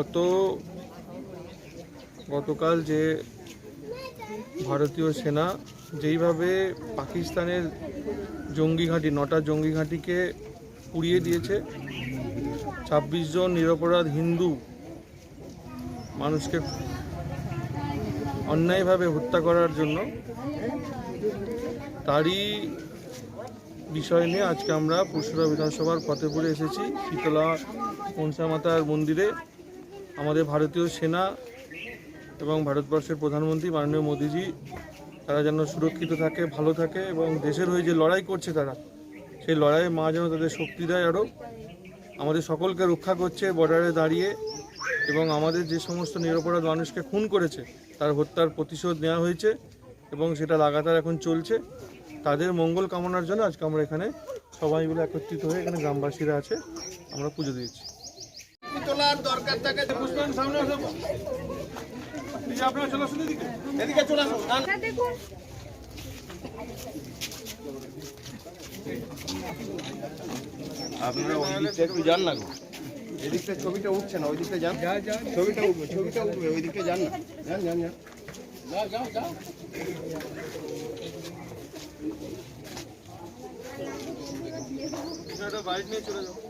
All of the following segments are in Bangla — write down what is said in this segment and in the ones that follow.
গত গতকাল যে ভারতীয় সেনা যেইভাবে পাকিস্তানের জঙ্গি ঘাঁটি, নটা জঙ্গি ঘাঁটিকে পুড়িয়ে দিয়েছে, ছাব্বিশ জন নিরপরাধ হিন্দু মানুষকে অন্যায়ভাবে হত্যা করার জন্য তারই বিষয় নিয়ে আজকে আমরা পুরসুরা বিধানসভার ফতেপুরে এসেছি। শীতলা মনসা মাতার মন্দিরে। আমাদের ভারতীয় সেনা এবং ভারতবর্ষের প্রধানমন্ত্রী মাননীয় মোদীজি, তারা যেন সুরক্ষিত থাকে, ভালো থাকে এবং দেশের হয়ে যে লড়াই করছে তারা, সেই লড়াইয়ে মা যেন তাদের শক্তি দেয় আরও। আমাদের সকলকে রক্ষা করছে বর্ডারে দাঁড়িয়ে এবং আমাদের যে সমস্ত নিরপরাধ মানুষকে খুন করেছে, তার হত্যার প্রতিশোধ নেওয়া হয়েছে এবং সেটা লাগাতার এখন চলছে। তাদের মঙ্গল কামনার জন্য আজকে আমরা এখানে সবাই মিলে একত্রিত হয়ে এখানে গ্রামবাসীরা আছে, আমরা পুজো দিয়েছি। তোলার দরকার থাকে। সামনে আপনারা চলে আসুন এদিকে। এদিকে চলে আসুন না, না। আপনারা ওই দিকটা একটু যান না গো। এদিকটা ছবিটা উঠছে না ওই দিকটা যান ছবিটা উঠবে ছবিটা উঠবে ওই দিকটা যান না। যান যান যান। বাইক নিয়ে চলে যাও।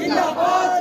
一两八